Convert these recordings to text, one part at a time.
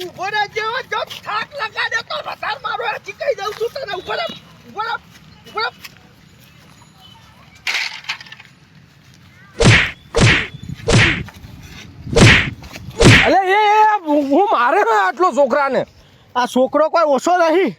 ઊભો રહે જેવો જો થાક લગાડ્યો તો વધાર મારો ચીકાઈ દઉં છું તને. ઊભો રહે ઊભો રહે ઊભો રહે અલે એ એ, હું મારે ને આટલો છોકરાને? આ છોકરો કોઈ ઓછો નહીં.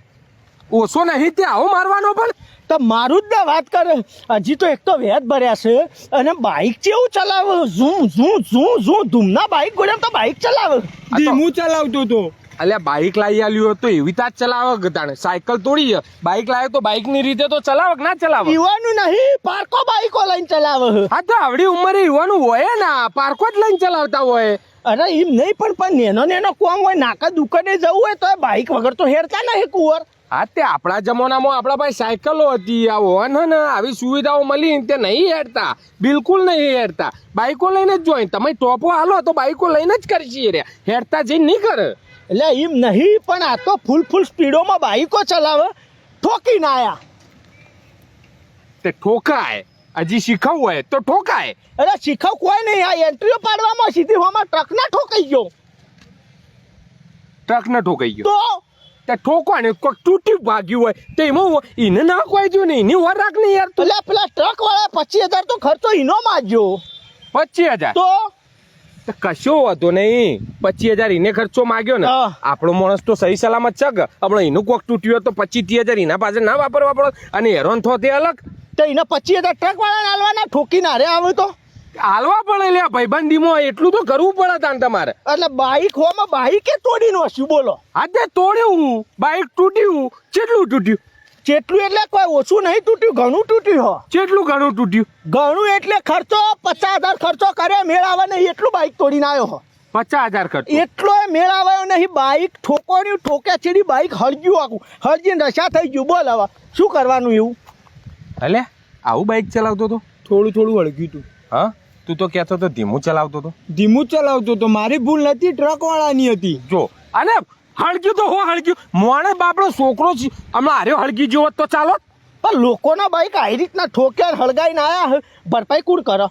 ઓછો નહીં તે આવો મારવાનો પણ. તો મારું જ ને વાત કરે. હજી તો એક તો વેદ ભર્યા છે અને બાઇક કેવું ચલાવે? Zoom zoom zoom zoom. ધૂમના bike ગોળે તો બાઇક ચલાવે. ધીમું ચલાવતો તો. અલ્યા બાઇક લાવી આલ્યું હોત તો એવી તાજ ચલાવે ગતાણે સાયકલ તોડી બાઇક લાવે તો બાઇકની રીતે તો ચલાવે ના ચલાવે યુવાનું નહીં પાર્કો બાઇકો લઈને ચલાવે હા તો આવડી ઉંમરે યુવાનું હોય ના પાર્કો જ લઈને ચલાવતા હોય. અરે એમ નહીં પણ પણ નેનો નેનો કોમ હોય? નાકા દુકાને જવું હોય તો બાઇક વગર તો હેરતા નહીં કુંવર. હા તે આપણા જમાનામાં આપણા પાસે સાયકલો હતી આ વાહન હે ને આવી સુવિધાઓ મળી તે નહીં હેરતા બિલકુલ નહીં હેરતા બાઇકો લઈને જ જોઈ તમે ટોપો હાલો તો બાઇકો લઈને જ કરી છીએ રે હેરતા જઈને નહીં કરે. એટલે એમ નહીં પણ આ તો ફૂલ ફૂલ સ્પીડોમાં બાઇકો ચલાવે ઠોકીને આયા. તે ઠોકાય. હજી શીખવવું હોય તો ઠોકાય. અરે શીખવ કોઈ નહીં આ એન્ટ્રીઓ પાડવામાં સીધી હોમાં ટ્રકના ઠોકાઈ ગયો. ટ્રક ન ઠોકાઈ ગયો. તો તે ઠોકવાને કોઈક તૂટ્યું ભાગ્યું હોય તો એમાં એને ના કોઈ જો ને એની વાર રાખ નહીં યાર તું. પેલા ટ્રક વાળા પચીસ હજાર તો ખર્ચો ઈનો માગ્યો પચીસ હજાર? તો? કશો વાંધો નહીં. પચીસ હજાર એને ખર્ચો માગ્યો ને. આપણો માણસ તો સહી સલામત છે કે? આપણે એનું કોક તૂટ્યું હોય તો પચીસ ત્રીસ હજાર એના પાસે ના વાપરવા પડે. અને હેરોન થો તે અલગ. તો એને પચીસ હજાર ટ્રક વાળા નાલવાના ઠોકીને હારે આવે તો? હાલવા પડે લે ભાઈબંધીમાં એટલું તો કરવું પડે તાન તમારે. એટલે બાઈક હોમાં બાઈકે તોડી નોશ્યું બોલો. આજે તોડ્યું હું બાઇક તૂટ્યું કેટલું તૂટ્યું. જેટલું એટલે કોઈ ઓછું નહીં તૂટ્યું ઘણું તૂટ્યું હો. કેટલું ઘણું તૂટ્યું. ઘણું એટલે ખર્ચો પચાસ હજાર ખર્ચો કરે મેળાવે નહીં એટલું બાઈક તોડીને આવ્યો હો. પચાસ હજાર ખર્ચ. એટલો એ મેળાવ્યો નહીં બાઈક ઠોકોર્યું ઠોકે છેડી બાઈક હળગ્યું આખું. હળજીને રસા થઈ ગયું બોલ હવે શું કરવાનું એવું? એટલે આવું બાઇક ચલાવતો તો? થોડું થોડું હળગ્યું હતું હા? તું તો કહેતો તો ધીમું ચલાવતો તો. ધીમું ચલાવતો તો મારી ભૂલ નથી ટ્રક વાળાની હતી. જો અને હળગ્યું તો હો હળગ્યું? મોણે બાપડો છોકરો છે હમણાં હાર્યો હળગી જેવો તો ચાલો. પણ લોકોના બાઈક આવી રીતના ઠોક્યા હળગાઈને આયા ભરપાઈ કુડ કરો?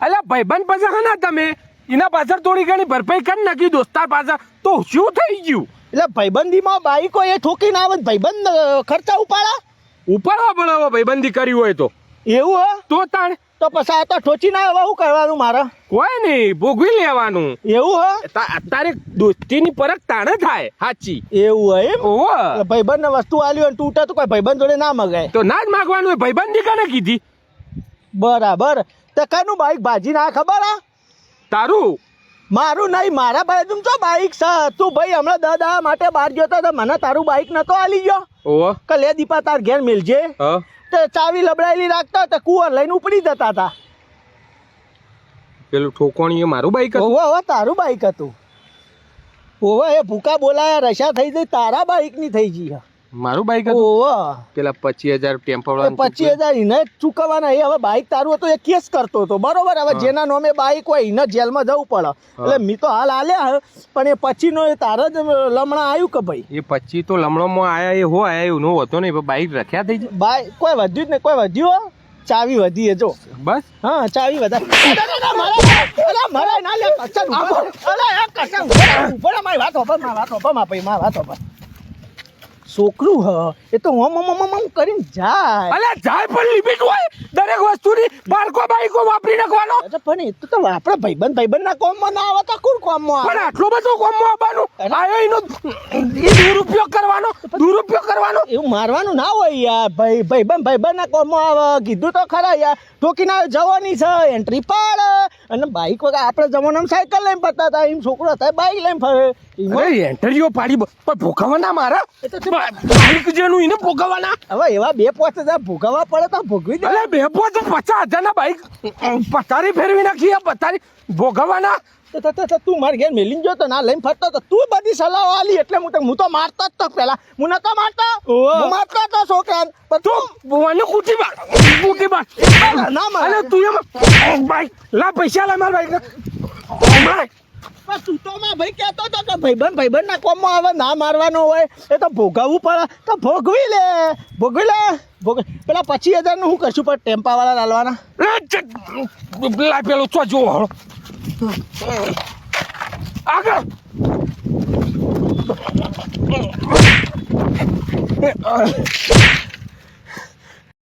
અલ્યા ભાઈબંધ પાછા હા તમે? એના પાછળ થોડી ઘણી ભરપાઈ કરી નાખી દોસ્તાર પાછળ તો શું થઈ ગયું? એટલે ભાઈબંધીમાં બાઈકો એ ઠોકીને આવે ને ભાઈબંધ ખર્ચા ઉપાડા? ઉપાડવા પડે હવે ભાઈબંધી કરી હોય તો. એવું હે? તો તાણ તો પછી આ તો ઠોચીને આવે શું કરવાનું મારે? કોઈ નહીં ભોગવી લેવાનું. એવું હો? અત્યારે દોસ્તીની પરખ તાણે થાય સાચી એવું હોય એમ? ઓ ભાઈબંધ ને વસ્તુ આલી હોય ને તૂટે તો કોઈ ભાઈબંધ જોડે ના મગાય. તો ના જ માગવાનું હોય ભાઈબંધી કને કીધી? બરાબર. તો કનું બાઈક ભાજી ના ખબર આ તારું? મારું નહીં મારા ભાઈ તું તો બાઈક છે. તું ભાઈ હમણાં દાદા માટે બહાર ગયો તો મને તારું બાઈક નતો આલી ગયો. ઓ કે લે દીપા તાર ઘેર મિલજે. હા. તે ચાવી લબડાયેલી રાખતા તો કુંવર લઈને ઉપડી જતા હતા. પેલું ઠોકોણી એ મારું બાઈક હતું? ઓહો તારું બાઈક હતું. ઓહો એ ભૂકા બોલાયા રશા થઈ જઈ તારા બાઈકની થઈ ગઈ. મારું બાઈક હતું? પેલા પચીસ હજાર ટેમ્પો પચીસ હજાર એને ચૂકવવાના. એ હવે બાઈક તારું હતું એ કેસ કરતો હતો. બરોબર? હવે જેના નામે બાઈક હોય એને જેલમાં જવું પડે. એટલે મેં તો હાલ આલ્યા હે, પણ એ પછીનો એ તારા જ લમણા આવ્યું કે ભાઈ? એ પછી તો લમણોમાં આયા એ હો આયા એવું નો હતો નહીં બાઈક રખ્યા થઈ જાય. બાઈક કોઈ વધ્યું જ નહીં કોઈ વધ્યું ચાવી વધી જો. બસ? હા ચાવી વધારે. મારા ના વાત હોભળ મારી વાત હોભળ મારી મારી વાત હોભળ છોકરું હ એ તો ઓમ ઓમ હમ કરીને જાય. અલે જાય પણ લિમિટ હોય? દરેક વસ્તુની બાળકો બાઈકો વાપરી નાખવાનો? અરે પણ એ તો આપણે ભાઈબંધ ભાઈબંધ ના કોમમાં ના આવે તો કોણ કોમમાં પણ આટલો બધો કોમમાં આવવાનું? આયો એનો દુરુપયોગ કરવાનો? દુરુપયોગ કરવાનો? એવું મારવાનું ના હોય યાર. ભાઈ ભાઈબંધ ભાઈબંધ ના કોમમાં આવે. કીધું તો ખરા યાર. ઠોકીને જવાની છે એન્ટ્રી પાડ. અને બાઈક વગર આપણે જમાનામાં સાયકલ લઈને ફરતા હતા. એમ છોકરો હતા બાઈક લઈને ફરે. એન્ટ્રીઓ પાડી પણ પણ ના મારા? એ તો બાઈક જેનું એને ભોગવવાના? હવે એવા બે પાંચ હજાર ભોગવવા પડે તો ભોગવી દે. બે પોચ પચાસ હજારના બાઈક પથારી ફેરવી નાખી આ પથારી ભોગવવાના? તો- મારે ઘેર મેલીને જો તો ના લઈને ફરતો તો તું બધી સલાહો આલી. એટલે હું હું તો મારતો જ તો પેલા હું નતો મારતો. હું મારતો પણ તું મને કૂટી માર. કૂટી ના મારે. તું એમ બાઈક લા પૈસા લા માર બાઈક બાઈક પણ ભાઈ કહેતો કે ભાઈબંધ ભાઈબંધ કોમમાં આવે, ના મારવાનો હોય, એ તો ભોગવવું પડે. તો ભોગવી લે ભોગવી લે ભોગ પેલા પચીસ હજારનું શું કરશું પણ ટેમ્પાવાળા લાલવાના? પેલું તો જો આગળ.